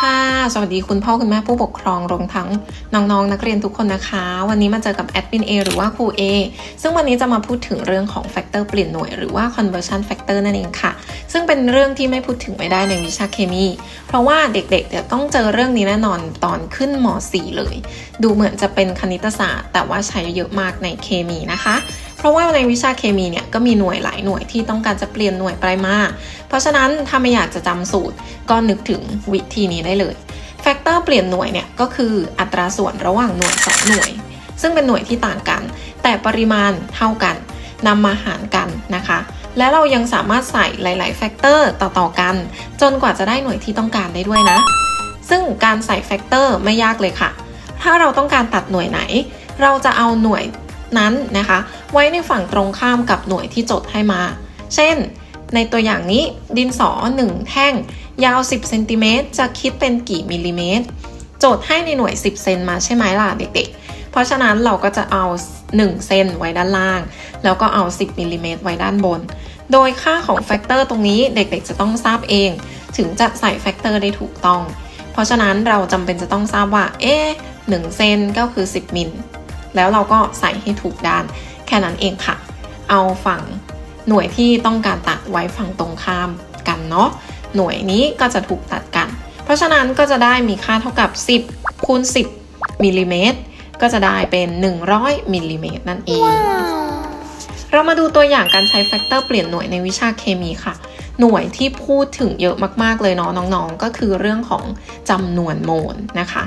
ค่ะ สวัสดีคุณพ่อคุณแม่ผู้ปกครองรวมทั้งน้องๆนนักเรียนทุกคนนะคะ วันนี้มาเจอกับแอดมิน A หรือว่าครู A ซึ่งวันนี้จะมาพูดถึงเรื่องของแฟกเตอร์เปลี่ยนหน่วย หรือว่า conversion factor นั่นเองค่ะ ซึ่งเป็นเรื่องที่ไม่พูดถึงไม่ได้ในวิชาเคมี เพราะว่าเด็กๆจะต้องเจอเรื่องนี้แน่นอนตอนขึ้นม .4 เลย ดูเหมือนจะเป็นคณิตศาสตร์ แต่ว่าใช้เยอะมากในเคมีนะคะ เพราะว่าในวิชาเคมีเนี่ยก็มีหน่วยหลายหน่วยที่ต้องการจะเปลี่ยนหน่วยไปมาเพราะฉะนั้นถ้าไม่อยากจะจำสูตรก็นึกถึงวิธีนี้ได้เลยแฟกเตอร์เปลี่ยนหน่วยเนี่ยก็คืออัตราส่วนระหว่างหน่วย 2 หน่วย ซึ่งเป็นหน่วยที่ต่างกัน แต่ปริมาณเท่ากันนำมาหารกันนะคะ และเรายังสามารถใส่หลาย ๆ แฟกเตอร์ต่อ ๆ กัน จนกว่าจะได้หน่วยที่ต้องการได้ด้วยนะ ซึ่งการใส่แฟกเตอร์ไม่ยากเลยค่ะ ถ้าเราต้องการตัดหน่วยไหน เราจะเอาหน่วย นั้นนะคะ ไว้ในฝั่งตรงข้ามกับหน่วยที่จดให้มา เช่น ในตัวอย่างนี้ดินสอ 1 แท่ง ยาว 10เซนติเมตรจะคิดเป็นกี่มิลลิเมตรโจทย์ให้ในหน่วย 10 เซนมาใช่ไหมล่ะเด็กๆ เพราะฉะนั้นเราก็จะเอา 1 เซนไว้ด้านล่าง แล้วก็เอา 10มิลลิเมตรไว้ด้านบน โดยค่าของแฟกเตอร์ตรงนี้เด็กๆ จะต้องทราบเอง ถึงจะใส่แฟกเตอร์ได้ถูกต้อง เพราะฉะนั้นเราจำเป็นจะต้องทราบว่า เอ๊ะ1เซนก็คือ 10มิล แล้วเราก็ใส่ให้ถูกด้าน แค่นั้นเองค่ะ เอาฝั่งหน่วยที่ต้องการตัดไว้ฝั่งตรงข้ามกันเนาะหน่วยนี้ก็จะถูกตัดกัน เพราะฉะนั้นก็จะได้มีค่าเท่ากับ 10คูณ10มิลลิเมตรก็จะได้เป็น 100มิลลิเมตรนั่นเอง เรามาดูตัวอย่างการใช้แฟกเตอร์เปลี่ยนหน่วยในวิชาเคมีค่ะ หน่วยที่พูดถึงเยอะมากๆเลยเนาะน้องๆ ก็คือเรื่องของจำนวนโมลนะคะ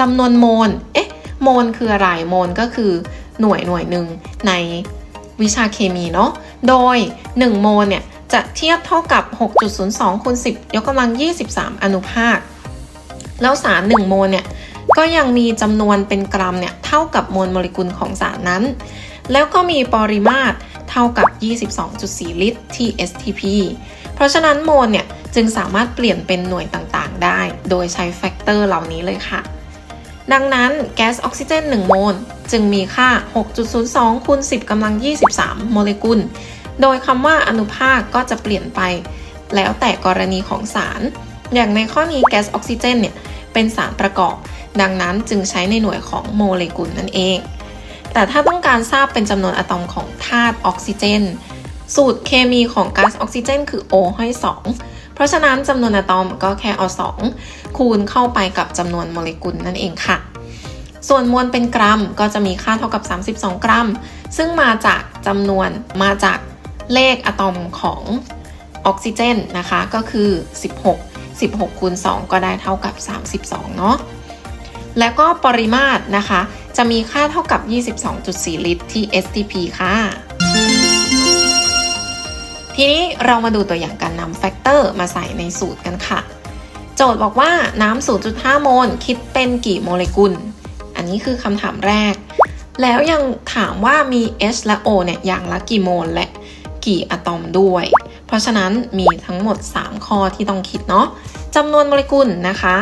จำนวนโมล เอ๊ะ โมลคืออะไรโมลก็คือหน่วยหน่วยหนึ่งในวิชาเคมีเนาะ โดย 1 โมลเนี่ย จะเทียบเท่ากับ 6.02คูณ10 ยกกำลัง 23 อนุภาค แล้วสาร 1 โมลเนี่ย ก็ยังมีจำนวนเป็นกรัมเนี่ย เท่ากับมวลโมเลกุลของสารนั้น แล้วก็มีปริมาตรเท่ากับ 22.4 ลิตร TSTP เพราะฉะนั้นโมลเนี่ย จึงสามารถเปลี่ยนเป็นหน่วยต่างๆ ได้ โดยใช้แฟกเตอร์เหล่านี้เลยค่ะ ดังนั้นแก๊สออกซิเจน 1 โมล จึงมีค่า 6.02คูณ10กำลัง 23 โมเลกุล โดยคำว่าอนุภาคก็จะเปลี่ยนไป แล้วแต่กรณีของสาร อย่างในข้อนี้แก๊สออกซิเจนเนี่ยเป็นสารประกอบ ดังนั้นจึงใช้ในหน่วยของโมเลกุลนั่นเอง แต่ถ้าต้องการทราบเป็นจำนวนอะตอมของธาตุออกซิเจน สูตรเคมีของก๊าซออกซิเจน คือ O ห้2 เพราะฉะนั้นจำนวนอะตอมก็แค่เอา2คูณเข้าไปกับจำนวนโมเลกุลนั่นเองค่ะ ส่วนมวลเป็นกรัมก็จะมีค่าเท่ากับ 32 กรัม ซึ่งมาจากจำนวนมาจากเลขอะตอมของออกซิเจนนะคะก็คือ 16 16คูณ2ก็ได้เท่ากับ 32 เนาะแล้วก็ปริมาตรนะคะ จะมีค่าเท่ากับ 22.4 ลิตรที่ STP ค่ะ ทีนี้เรามาดูตัวอย่างการนำแฟกเตอร์มาใส่ในสูตรกันค่ะ โจทย์บอกว่าน้ำ 0.5 โมลคิดเป็นกี่โมเลกุล อันนี้คือคำถามแรก แล้วยังถามว่ามี H และ O เนี่ยอย่างละกี่โมลและกี่อะตอมด้วย เพราะฉะนั้นมีทั้งหมด 3 ข้อที่ต้องคิดเนาะจำนวนโมเลกุลนะคะ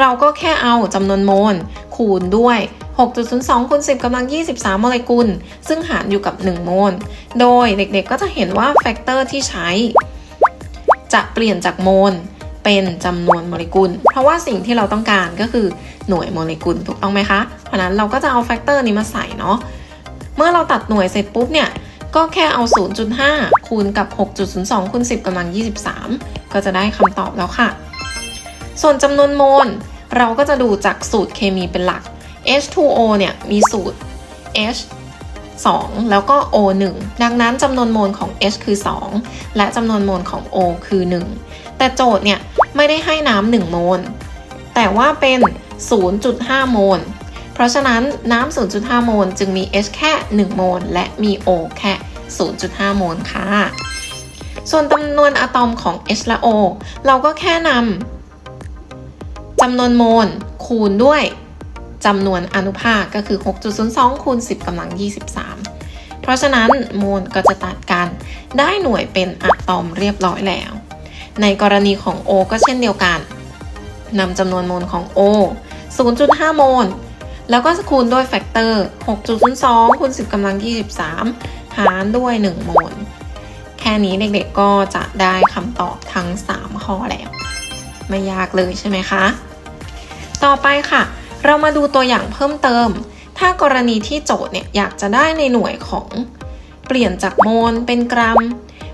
เราก็แค่เอาจำนวนโมลคูณด้วย 6.02คูณ10กำลัง 23 โมเลกุล ซึ่งหารอยู่กับ 1 โมล โดยเด็กๆก็จะเห็นว่าแฟกเตอร์ที่ใช้ จะเปลี่ยนจากโมลเป็นจำนวนโมเลกุล เพราะว่าสิ่งที่เราต้องการก็คือหน่วยโมเลกุลถูกต้องไหมคะ เพราะนั้นเราก็จะเอาแฟกเตอร์นี้มาใส่เนาะ เมื่อเราตัดหน่วยเสร็จปุ๊บเนี่ย ก็แค่เอา 0.5 คูณกับ 6.02คูณ10กำลัง 23 ก็จะได้คำตอบแล้วค่ะ ส่วนจำนวนโมลเราก็จะดูจากสูตรเคมีเป็นหลัก H2O เนี่ยมีสูตร H 2 แล้วก็ O 1ดังนั้นจำนวนโมลของ H คือ 2 และจำนวนโมลของ O คือ 1 แต่โจทย์เนี่ยไม่ได้ให้น้ำ1โมล แต่ว่าเป็น 0.5 โมล เพราะฉะนั้นน้ำ 0.5 โมลจึงมี H แค่ 1 โมล และมี O แค่ 0.5 โมลค่ะ ส่วนจำนวนอะตอมของ H และ O เราก็แค่นำจำนวนโมลคูณด้วย จำนวนอนุภาคก็คือ 6.02คูณ10กำลัง 23 เพราะฉะนั้นโมลก็จะตัดกัน ได้หน่วยเป็นอะตอมเรียบร้อยแล้ว ในกรณีของ O ก็เช่นเดียวกันนำจำนวนโมลของ O 0.5 โมล แล้วก็คูณด้วยแฟกเตอร์ 6.02คูณ10กำลัง 23 หารด้วย 1 โมล แค่นี้เด็กๆก็จะได้คำตอบทั้ง 3 ข้อแล้ว ไม่ยากเลยใช่ไหมคะ ต่อไปค่ะ เรามาดูตัวอย่างเพิ่มเติม ถ้ากรณีที่โจทย์เนี่ยอยากจะได้ในหน่วยของ เปลี่ยนจากโมลเป็นกรัม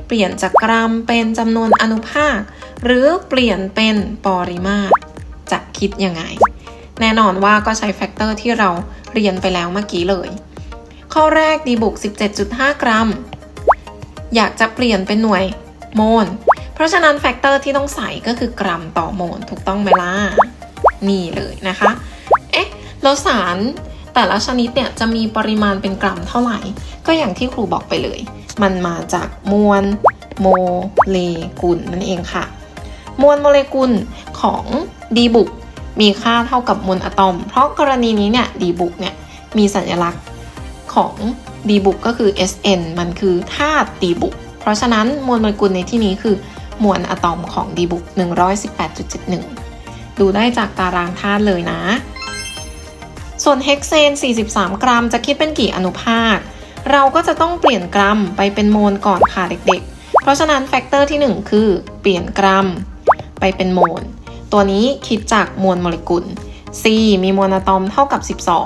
เปลี่ยนจากกรัมเป็นจำนวนอนุภาค หรือเปลี่ยนเป็นปริมาตร จะคิดยังไง แน่นอนว่าก็ใช้แฟกเตอร์ที่เราเรียนไปแล้วเมื่อกี้เลย ข้อแรกดีบุก 17.5 กรัม อยากจะเปลี่ยนเป็นหน่วยโมล เพราะฉะนั้นแฟกเตอร์ที่ต้องใส่ก็คือกรัมต่อโมลถูกต้องไหมล่ะนี่เลยนะคะเอ๊ะ แล้วสารแต่ละชนิดเนี่ยจะมีปริมาณเป็นกรัมเท่าไหร่ ก็อย่างที่ครูบอกไปเลย มันมาจากมวลโมเลกุลนั่นเองค่ะ มวลโมเลกุลของดีบุกมีค่าเท่ากับมวลอะตอม เพราะกรณีนี้เนี่ยดีบุกเนี่ยมีสัญลักษณ์ของดีบุกก็คือ Sn มันคือธาตุดีบุก เพราะฉะนั้นมวลโมเลกุลในที่นี้คือมวลอะตอมของดีบุก 118.71 ดูได้จากตารางธาตุเลยนะ ส่วนเฮกเซน 43 กรัมจะคิดเป็นกี่อนุภาค เราก็จะต้องเปลี่ยนกรัมไปเป็นโมลก่อนค่ะเด็กๆ เพราะฉะนั้นแฟกเตอร์ที่ 1 คือเปลี่ยนกรัมไปเป็นโมล ตัวนี้คิดจากมวลโมเลกุล C มีมวลอะตอมเท่ากับ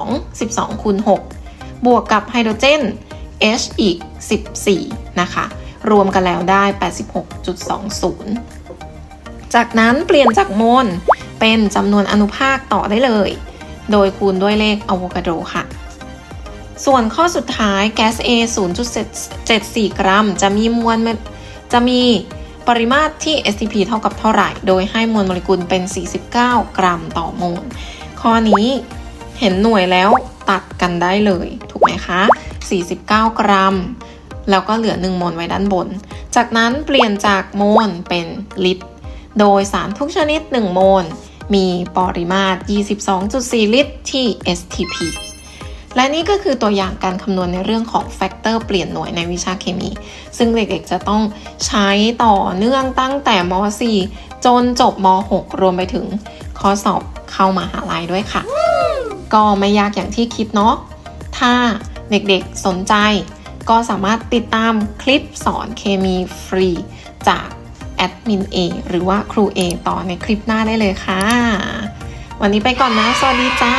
12 12คูณ6บวกกับไฮโดรเจน H อีก 14 นะคะ รวมกันแล้วได้ 86.20 จากนั้นเปลี่ยนจากโมลเป็นจำนวนอนุภาคต่อได้เลย โดยคูณด้วยเลขอะโวคาโดค่ะ ส่วนข้อสุดท้ายแก๊ส A 0.74 กรัม จะมีมวลจะมีปริมาตรที่ STP เท่ากับเท่าไหร่ โดยให้มวลโมเลกุลเป็น 49 กรัมต่อโมล ข้อนี้เห็นหน่วยแล้วตัดกันได้เลย ถูกไหมคะ 49 กรัม แล้วก็เหลือ 1 โมลไว้ด้านบน จากนั้นเปลี่ยนจากโมลเป็นลิตร โดยสารทุกชนิด 1 โมล มีปริมาตร 22.4 ลิตรที่ STP และนี่ก็คือตัวอย่างการคำนวณในเรื่องของแฟกเตอร์เปลี่ยนหน่วยในวิชาเคมี ซึ่งเด็กๆจะต้องใช้ต่อเนื่องตั้งแต่ม .4 จนจบม .6 รวมไปถึงข้อสอบเข้ามาหาลัยด้วยค่ะ ก็ไม่ยากอย่างที่คิดเนาะ ถ้าเด็กๆสนใจ ก็สามารถติดตามคลิปสอนเคมีฟรีจาก ดมิน A หรือว่าครู A ต่อในคลิปหน้าได้เลยค่ะ วันนี้ไปก่อนนะ สวัสดีจ้า